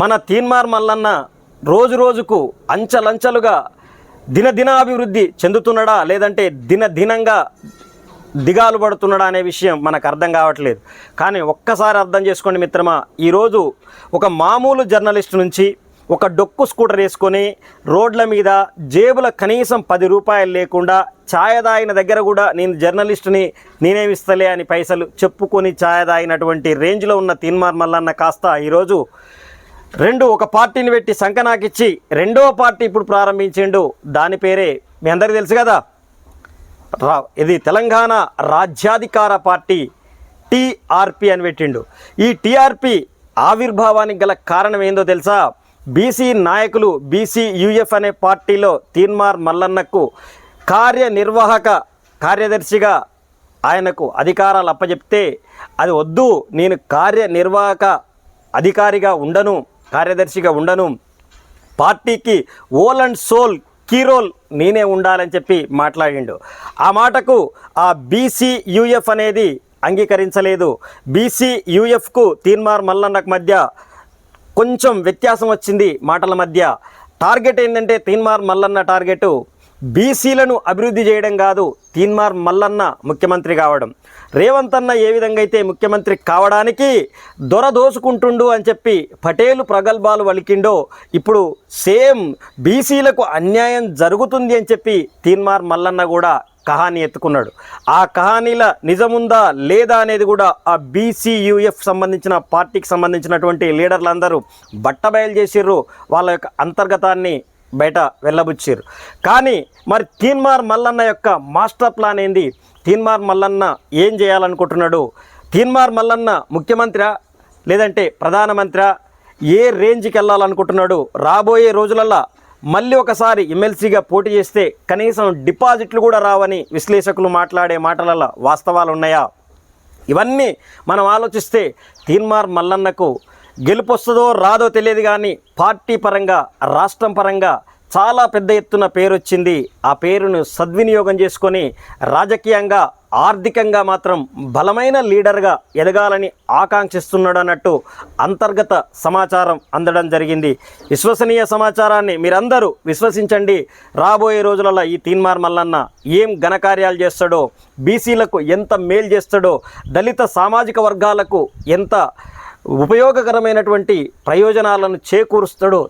మన తీన్మార్ మల్లన్న రోజు రోజుకు అంచలంచలుగా దినదినాభివృద్ధి చెందుతున్నాడా లేదంటే దినదినంగా దిగాలు పడుతున్నాడా అనే విషయం మనకు అర్థం కావట్లేదు. కానీ ఒక్కసారి అర్థం చేసుకోండి మిత్రమా ఈరోజు ఒక మామూలు జర్నలిస్ట్ నుంచి ఒక డొక్కు స్కూటర్ వేసుకొని రోడ్ల మీద జేబుల కనీసం పది రూపాయలు లేకుండా ఛాయ తాగిన దగ్గర కూడా నేను జర్నలిస్ట్ని నేనేమిస్తలే అని పైసలు చెప్పుకొని ఛాయ తాగినటువంటి రేంజ్లో ఉన్న తీన్మార్ మల్లన్న కాస్త ఈరోజు రెండు ఒక పార్టీని పెట్టి సంకనాకిచ్చి రెండో పార్టీ ఇప్పుడు ప్రారంభించిండు. దాని పేరే మీ అందరికీ తెలుసు కదా? రా ఇది తెలంగాణ రాజ్యాధికార పార్టీ టీఆర్పి అని పెట్టిండు. ఈ టీఆర్పి ఆవిర్భావానికి గల కారణం ఏందో తెలుసా? బీసీ నాయకులు బీసీ యూఎఫ్ అనే పార్టీలో తీన్మార్ మల్లన్నకు కార్యనిర్వాహక కార్యదర్శిగా ఆయనకు అధికారాలు అప్పచెప్తే అది వద్దు నేను కార్యనిర్వాహక అధికారిగా ఉండను. కార్యదర్శిగా ఉండను. పార్టీకి whole and sole key role నేనే ఉండాలని చెప్పి మాట్లాడిండు. ఆ మాటకు ఆ బీసీ యూఎఫ్ అనేది అంగీకరించలేదు. బీసీ యూఎఫ్కు తీన్మార్ మల్లన్నకు మధ్య కొంచెం వ్యత్యాసం వచ్చింది మాటల మధ్య. టార్గెట్ ఏంటంటే తీన్మార్ మల్లన్న టార్గెట్ బీసీలను అభివృద్ధి చేయడం కాదు తీన్మార్ మల్లన్న ముఖ్యమంత్రి కావడం. రేవంత్ అన్న ఏ విధంగా అయితే ముఖ్యమంత్రి కావడానికి దొర దోసుకుంటుండు అని చెప్పి పటేలు ప్రగల్భాలు వలికిండో ఇప్పుడు సేమ్ బీసీలకు అన్యాయం జరుగుతుంది అని చెప్పి తీన్మార్ మల్లన్న కూడా కహాని ఎత్తుకున్నాడు. ఆ కహానీల నిజముందా లేదా అనేది కూడా ఆ బీసీయూఎఫ్ సంబంధించిన పార్టీకి సంబంధించినటువంటి లీడర్లందరూ బట్టబయలు చేసిర్రు. వాళ్ళ యొక్క అంతర్గతాన్ని బయట వెళ్ళబుచ్చారు కానీ మరి తీన్మార్ మల్లన్న యొక్క మాస్టర్ ప్లాన్ ఏంది? తీన్మార్ మల్లన్న ఏం చేయాలనుకుంటున్నాడు? తీన్మార్ మల్లన్న ముఖ్యమంత్రి లేదంటే ప్రధానమంత్రి ఏ రేంజ్కి వెళ్ళాలనుకుంటున్నాడు? రాబోయే రోజులల్లో మళ్ళీ ఒకసారి ఎమ్మెల్సీగా పోటీ చేస్తే కనీసం డిపాజిట్లు కూడా రావని విశ్లేషకులు మాట్లాడే మాటలలో వాస్తవాలు ఉన్నాయా ఇవన్నీ మనం ఆలోచిస్తే తీన్మార్ మల్లన్నకు గెలుపు వస్తుందో రాదో తెలియదు కానీ పార్టీ పరంగా రాష్ట్రం పరంగా చాలా పెద్ద ఎత్తున పేరు వచ్చింది ఆ పేరును సద్వినియోగం చేసుకొని రాజకీయంగా ఆర్థికంగా మాత్రం బలమైన లీడర్గా ఎదగాలని ఆకాంక్షిస్తున్నాడు అన్నట్టు అంతర్గత సమాచారం అందడం జరిగింది. విశ్వసనీయ సమాచారాన్ని మీరందరూ విశ్వసించండి. రాబోయే రోజులలో ఈ తీన్మార్ మల్లన్న ఏం ఘనకార్యాలు చేస్తాడో బీసీలకు ఎంత మేలు చేస్తాడో దళిత సామాజిక వర్గాలకు ఎంత ఉపయోగకరమైనటువంటి ప్రయోజనాలను చేకూరుస్తాడో.